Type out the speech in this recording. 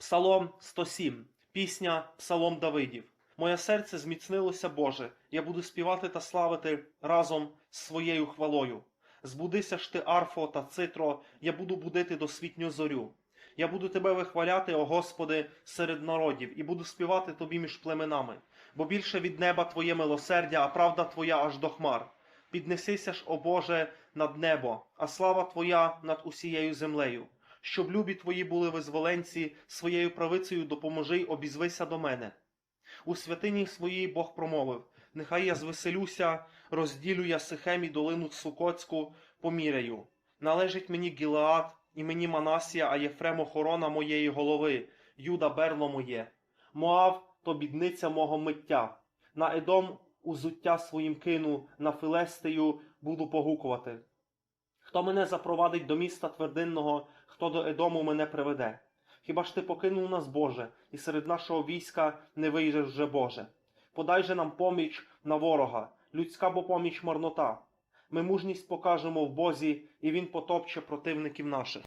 Псалом 107. Пісня Псалом Давидів. Моє серце зміцнилося, Боже, я буду співати та славити разом з своєю хвалою. Збудися ж ти, арфо та цитро, я буду будити досвітню зорю. Я буду тебе вихваляти, о Господи, серед народів, і буду співати тобі між племенами, бо більше від неба Твоє милосердя, а правда Твоя аж до хмар. Піднесися ж, о Боже, над небо, а слава Твоя над усією землею. Щоб любі Твої були визволенці, своєю правицею допоможи й обізвися до мене. У святині своїй Бог промовив: Нехай я звеселюся, розділю я Сихем і долину Сукоцьку, поміряю. Належить мені Гілеад, і мені Манасія, а Єфрем охорона моєї голови, Юда берло моє. Моав то бідниця мого миття. На Едом узуття своїм кину, на Филестею буду погукувати. Хто мене запровадить до міста твердинного, хто до Едому мене приведе? Хіба ж ти покинув нас, Боже, і серед нашого війська не вийдеш вже, Боже? Подай же нам поміч на ворога, людська бо поміч марнота. Ми мужність покажемо в Бозі, і він потопче противників наших.